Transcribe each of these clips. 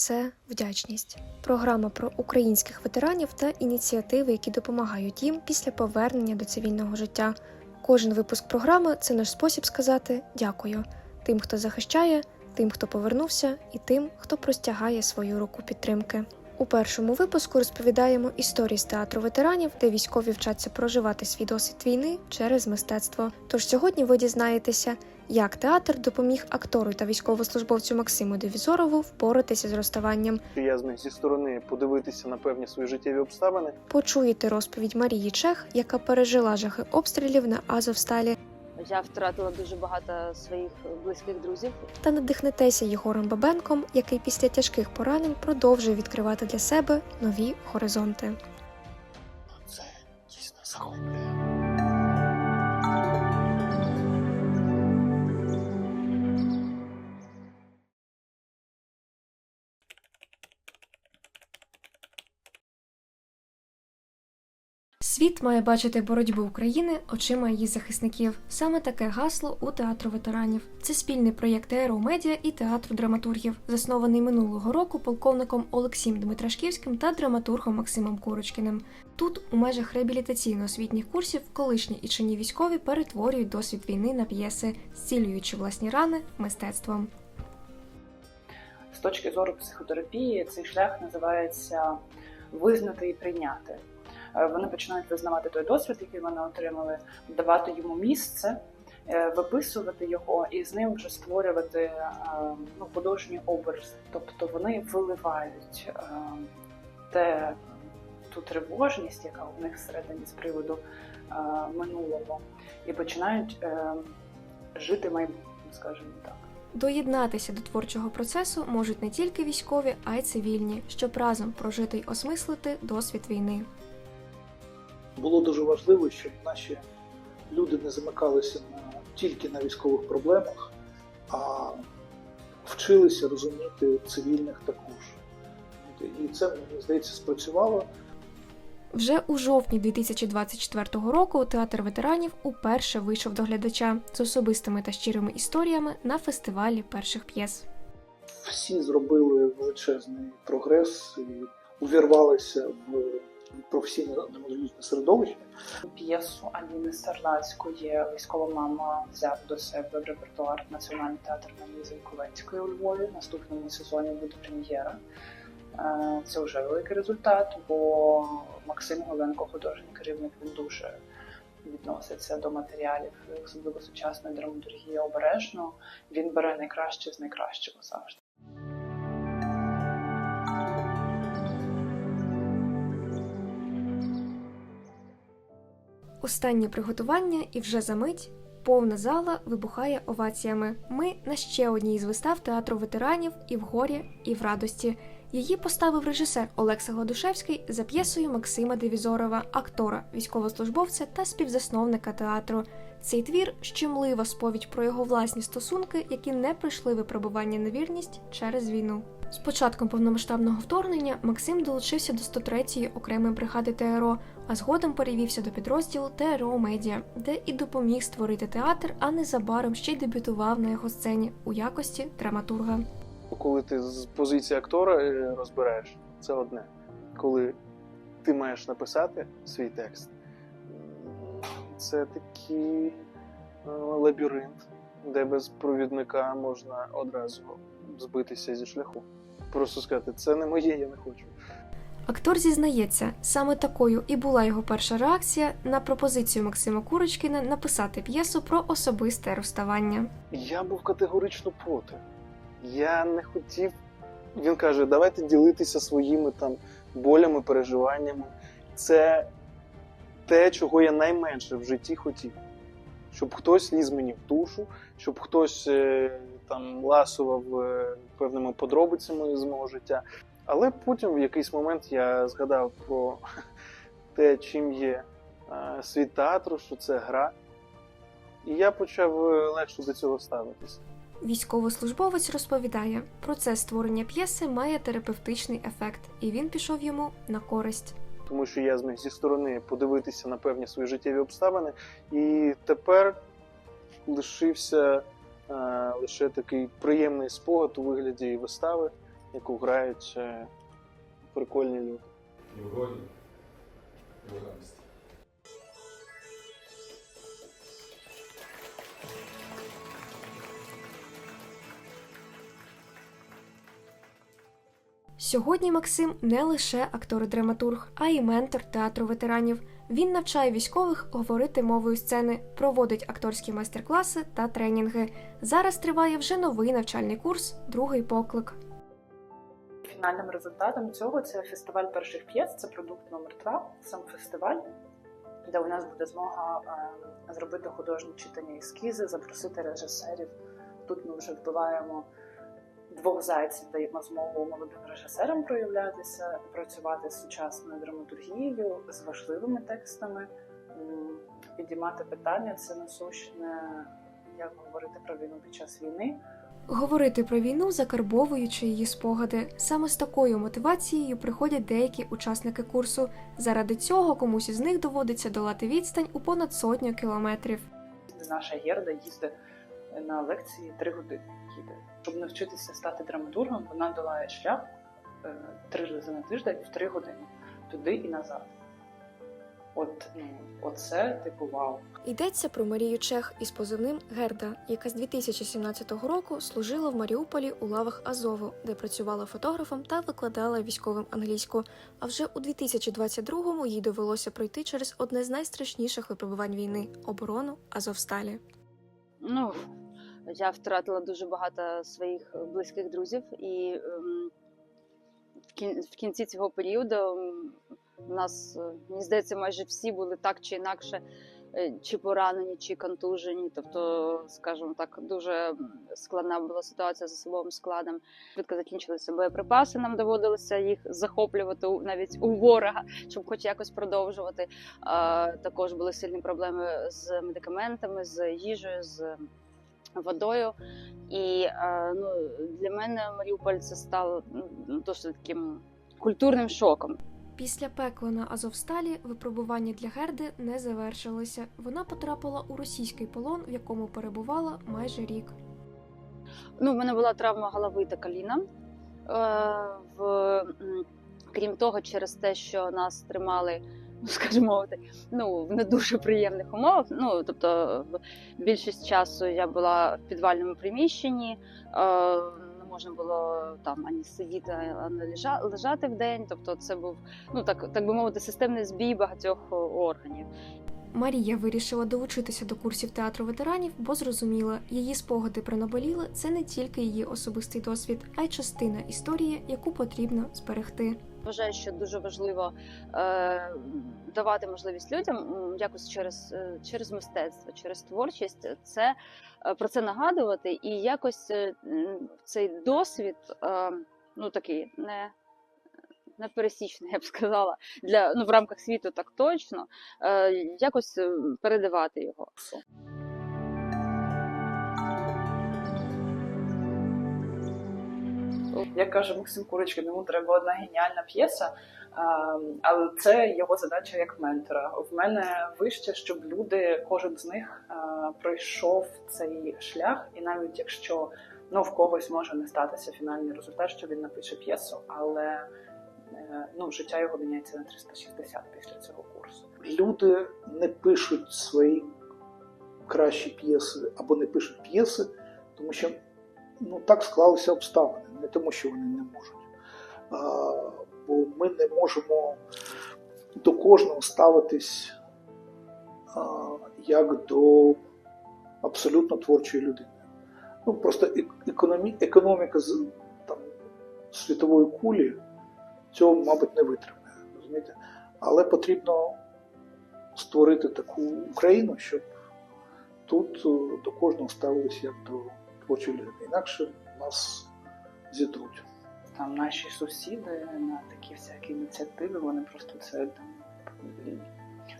Це вдячність. Програма про українських ветеранів та ініціативи, які допомагають їм після повернення до цивільного життя. Кожен випуск програми це наш спосіб сказати дякую тим, хто захищає, тим, хто повернувся, і тим, хто простягає свою руку підтримки. У першому випуску розповідаємо історії з театру ветеранів, де військові вчаться проживати свій досвід війни через мистецтво. Тож сьогодні ви дізнаєтеся, як театр допоміг актору та військовослужбовцю Максиму Девізорову впоратися з розставанням. я зміг зі сторони подивитися на певні свої життєві обставини. Почуєте розповідь Марії Чех, яка пережила жахи обстрілів на Азовсталі, Я втратила дуже багато своїх близьких друзів. та надихнетеся Єгором Бабенком, який після тяжких поранень продовжує відкривати для себе нові горизонти. Це дійсно захоплює. Має бачити боротьбу України очима її захисників. Саме таке гасло у театру ветеранів. Це спільний проєкт ЕРО Медіа і театру драматургів, заснований минулого року полковником Олексієм Дмитрашківським та драматургом Максимом Курочкіним. Тут, у межах реабілітаційно-освітніх курсів, колишні і чинні військові перетворюють досвід війни на п'єси, зцілюючи власні рани мистецтвом. З точки зору психотерапії цей шлях називається визнати і прийняти. Е, Вони починають визнавати той досвід, який вони отримали, давати йому місце, е, виписувати його і з ним вже створювати е, ну, художній образ. Тобто вони виливають те, ту тривожність, яка у них всередині з приводу минулого, і починають жити майбутнім, скажімо так. Доєднатися до творчого процесу можуть не тільки військові, а й цивільні, щоб разом прожити й осмислити досвід війни. Було дуже важливо, щоб наші люди не замикалися на, тільки на військових проблемах, а вчилися розуміти цивільних також. І це, мені здається, спрацювало. Вже у жовтні 2024 року театр ветеранів уперше вийшов до глядача з особистими та щирими історіями на фестивалі перших п'єс. Всі зробили величезний прогрес і увірвалися в професійне драматургічне середовище. П'єсу Аліни Старлацької військова мама взяв до себе в репертуар Національний театр Марії Зеньковецької у Львові. В наступному сезоні буде прем'єра. Е, Це вже великий результат, бо Максим Голенко, художній керівник, він дуже відноситься до матеріалів, особливо сучасної драматургії обережно. Він бере найкраще з найкращого завжди. Останнє приготування і вже за мить повна зала вибухає оваціями. Ми на ще одній із вистав театру ветеранів і в горі, і в радості. Її поставив режисер Олекса Гладушевський за п'єсою Максима Девізорова, актора, військовослужбовця та співзасновника театру. Цей твір щемлива сповідь про його власні стосунки, які не пройшли випробування на вірність через війну. З початком повномасштабного вторгнення Максим долучився до 103-ї окремої бригади ТРО, а згодом перевівся до підрозділу ТРО Медіа, де і допоміг створити театр, а незабаром ще й дебютував на його сцені у якості драматурга. Коли ти з позиції актора е, розбираєш, це одне. Коли ти маєш написати свій текст, це такий е, лабіринт, де без провідника можна одразу збитися зі шляху. Просто сказати, це не моє, я не хочу. Актор зізнається, саме такою і була його перша реакція на пропозицію Максима Курочкіна написати п'єсу про особисте розставання. Я був категорично проти. Я не хотів. Він каже: давайте ділитися своїми там болями, переживаннями. Це те, чого я найменше в житті хотів. Щоб хтось ліз мені в душу, щоб хтось е, там ласував е, певними подробицями з мого життя. Але потім в якийсь момент я згадав про те, чим є е, світ театру, що це гра. І я почав е, легше до цього ставитися. Військовослужбовець розповідає, процес створення п'єси має терапевтичний ефект, і він пішов йому на користь. тому що я зміг зі сторони подивитися на певні свої життєві обставини, і тепер лишився лише такий приємний спогад у вигляді вистави, яку грають е, прикольні люди. І в горі, і в радості. Сьогодні Максим не лише актор-драматург, а й ментор театру ветеранів. Він навчає військових говорити мовою сцени, проводить акторські майстер-класи та тренінги. Зараз триває вже новий навчальний курс, другий поклик. Фінальним результатом цього це фестиваль перших п'єс, це продукт номер 2 сам фестиваль, де у нас буде змога е, зробити художні читання ескізи, запросити режисерів. Тут ми вже вбиваємо двох зайців, даємо змогу молодим режисерам проявлятися, працювати з сучасною драматургією, з важливими текстами, підіймати питання. Це насущне, як говорити про війну під час війни. Говорити про війну, закарбовуючи її спогади. Саме з такою мотивацією приходять деякі учасники курсу. Заради цього комусь із них доводиться долати відстань у понад сотню кілометрів. наша Герда їздить на лекції три години. Їде. Щоб навчитися стати драматургом, вона долає шлях е, три рази на тиждень в три години туди і назад. От ну, оце типу вау. Йдеться про Марію Чех із позивним Герда, яка з 2017 року служила в Маріуполі у лавах Азову, де працювала фотографом та викладала військовим англійську. А вже у 2022-му їй довелося пройти через одне з найстрашніших випробувань війни оборону Азовсталі. Ну, я втратила дуже багато своїх близьких друзів, і ем, в кінці цього періоду ем, у нас, е, мені здається, майже всі були так чи інакше, е, чи поранені, чи контужені. Тобто, скажімо так, дуже складна була ситуація з особовим складом. Швидко закінчилися боєприпаси. Нам доводилося їх захоплювати навіть у ворога, щоб хоч якось продовжувати. Також були сильні проблеми з медикаментами, з їжею, з водою. І е, ну, для мене Маріуполь це стало ну, досить таким культурним шоком. Після пекла на Азовсталі випробування для Герди не завершилося. Вона потрапила у російський полон, в якому перебувала майже рік. Ну, в мене була травма голови та коліна. Е, в, крім того, через те, що нас тримали, ну, скажімо, мовити, ну, в не дуже приємних умовах. Ну, тобто, більшість часу я була в підвальному приміщенні. Е, не можна було там ані сидіти, ані лежа- лежати в день. Тобто, це був, ну так, так би мовити, системний збій багатьох органів. Марія вирішила долучитися до курсів театру ветеранів, бо зрозуміла, її спогади про наболіле це не тільки її особистий досвід, а й частина історії, яку потрібно зберегти. Вважаю, що дуже важливо е, давати можливість людям якось через, е, через мистецтво, через творчість це е, про це нагадувати і якось е, цей досвід, е, ну такий не. Непересічний, я б сказала, для ну в рамках світу так точно е, якось передавати його. Як каже Максим Курочкин, йому треба одна геніальна п'єса, але це його задача як ментора. В мене вище, щоб люди, кожен з них пройшов цей шлях, і навіть якщо ну, в когось може не статися фінальний результат, що він напише п'єсу, але е, ну, життя його міняється на 360 після цього курсу. Люди не пишуть свої кращі п'єси або не пишуть п'єси, тому що ну, так склалися обставини, не тому, що вони не можуть. А, бо ми не можемо до кожного ставитись а, як до абсолютно творчої людини. Ну, просто економі, економіка там, світової кулі цього, мабуть, не витримає. Розумієте? Але потрібно створити таку Україну, щоб тут е, до кожного ставилися як до творчої людини. Інакше нас зітруть. там наші сусіди на такі всякі ініціативи, вони просто це там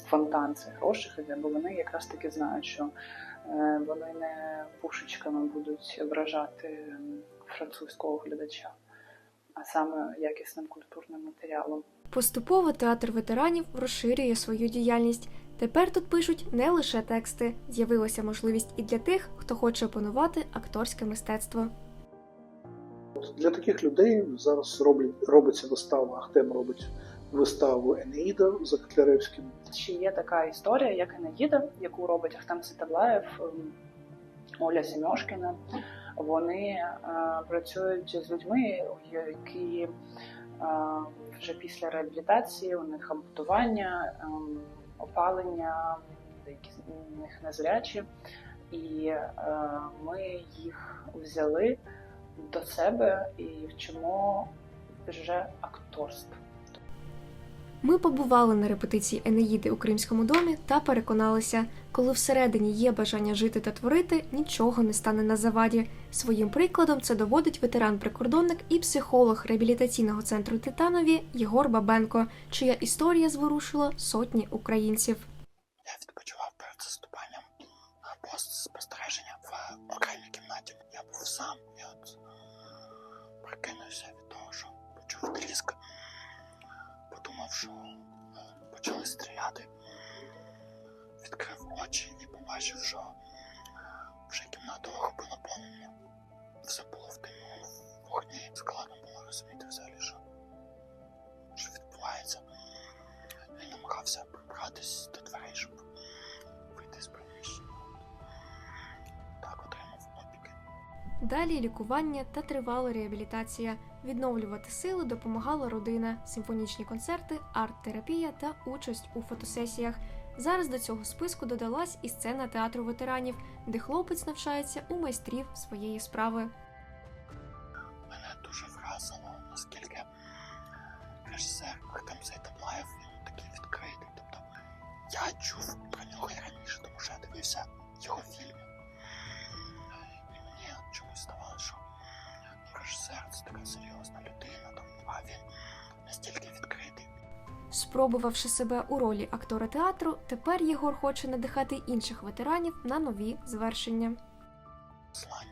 фонтан цих грошей бо вони якраз таки знають, що е, вони не пушечками будуть вражати французького глядача, а саме якісним культурним матеріалом. Поступово театр ветеранів розширює свою діяльність. Тепер тут пишуть не лише тексти, з'явилася можливість і для тих, хто хоче опанувати акторське мистецтво. Для таких людей зараз роблять, робиться вистава, Ахтем робить виставу Енеїда за Котляревським. Ще є така історія, як Енеїда, яку робить Ахтем Ситаблаєв, ем, Оля Сімьошкіна. Вони е, працюють з людьми, які е, вже після реабілітації, у них ампутування, ем, опалення, деякі з них незрячі. І е, ми їх взяли до себе і вчимо вже акторство. Ми побували на репетиції Енеїди у Кримському домі та переконалися, коли всередині є бажання жити та творити, нічого не стане на заваді. Своїм прикладом це доводить ветеран-прикордонник і психолог реабілітаційного центру Титанові Єгор Бабенко, чия історія зворушила сотні українців. Стріляти. Відкрив очі і побачив, що вже кімната охопила полум'я. Все було в в вогні. Складно було розуміти взагалі, що, що відбувається. Він намагався прибратись до дверей, щоб Далі лікування та тривала реабілітація. Відновлювати сили допомагала родина, симфонічні концерти, арт-терапія та участь у фотосесіях. Зараз до цього списку додалась і сцена театру ветеранів, де хлопець навчається у майстрів своєї справи. Мене дуже вразило, наскільки режисер Артем Зайтаблаєв він такий відкритий. Тобто я чув серйозна людина, тому а він настільки відкритий. Спробувавши себе у ролі актора театру, тепер Єгор хоче надихати інших ветеранів на нові звершення. Послання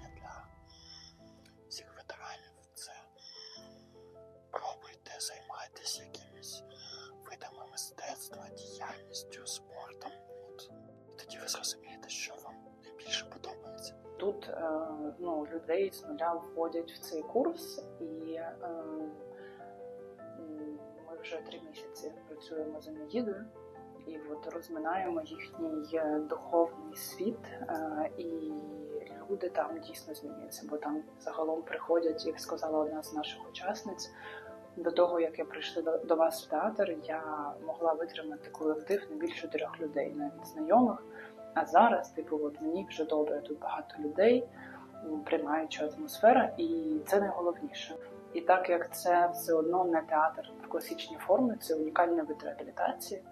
людей з нуля вводять в цей курс, і е, ми вже три місяці працюємо з Енеїдою, і от розминаємо їхній е, духовний світ, е, і люди там дійсно змінюються, бо там загалом приходять, як сказала одна з наших учасниць. До того, як я прийшла до, до вас в театр, я могла витримати колектив не більше трьох людей, навіть знайомих. А зараз, типу, от мені вже добре, тут багато людей, приймаюча атмосфера, і це найголовніше. І так як це все одно не театр в класичній формі, це унікальний вид реабілітації,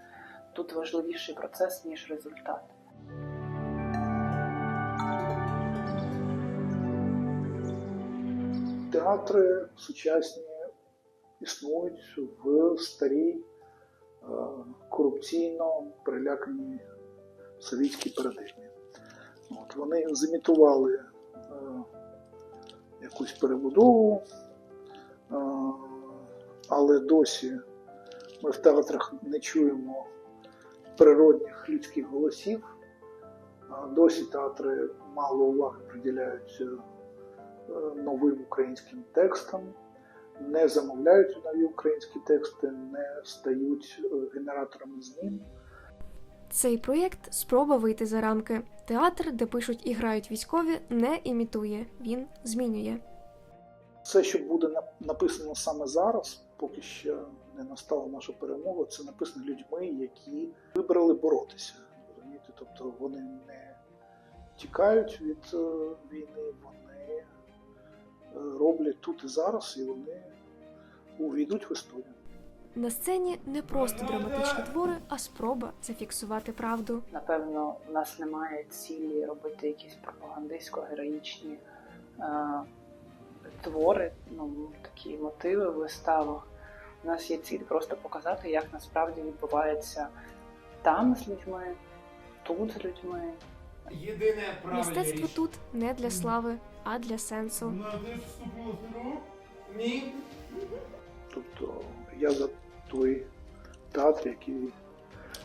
тут важливіший процес, ніж результат. Театри сучасні існують в старій е, корупційно переляканій совітській парадигмі. От, вони зімітували якусь перебудову, е, але досі ми в театрах не чуємо природних людських голосів. Досі театри мало уваги приділяють е, новим українським текстам, не замовляють нові українські тексти, не стають е, генераторами змін. Цей проєкт спроба вийти за рамки. Театр, де пишуть і грають військові, не імітує, він змінює. Все, що буде на- написано саме зараз, поки ще не настала наша перемога, це написано людьми, які вибрали боротися. Розумієте? Тобто вони не тікають від е, війни, вони е, роблять тут і зараз, і вони увійдуть в історію. На сцені не просто драматичні твори, а спроба зафіксувати правду. Напевно, у нас немає цілі робити якісь пропагандистсько-героїчні е, твори, ну, такі мотиви в виставах. У нас є ціль просто показати, як насправді відбувається там з людьми, тут з людьми. Єдине правильне Мистецтво тут не для слави, а для сенсу. Ні. Тобто я за той театр, який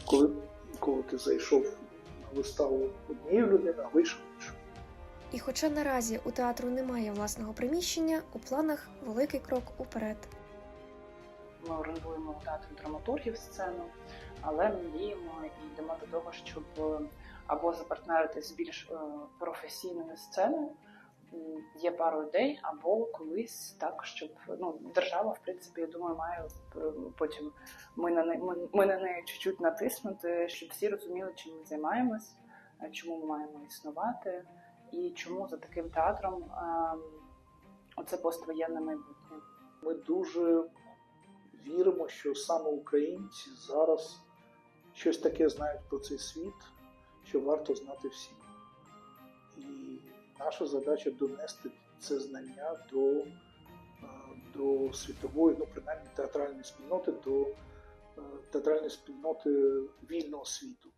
коли, коли ти зайшов на виставу однією людиною, а вийшов іншою. І хоча наразі у театру немає власного приміщення, у планах великий крок уперед. Ми орендуємо у театрі драматургів сцену, але ми мріємо і йдемо до того, щоб е, або запартнеритись з більш е, професійною сценою. Є пару ідей, або колись так, щоб ну держава, в принципі, я думаю, має е, потім ми на неї ми, ми на неї чуть-чуть натиснути, щоб всі розуміли, чим ми займаємось, е, чому ми маємо існувати, і чому за таким театром е, оце поствоєнне майбутнє. Ми дуже віримо, що саме українці зараз щось таке знають про цей світ, що варто знати всім. І наша задача донести це знання до, е, до світової, ну принаймні театральної спільноти, до е, театральної спільноти вільного світу.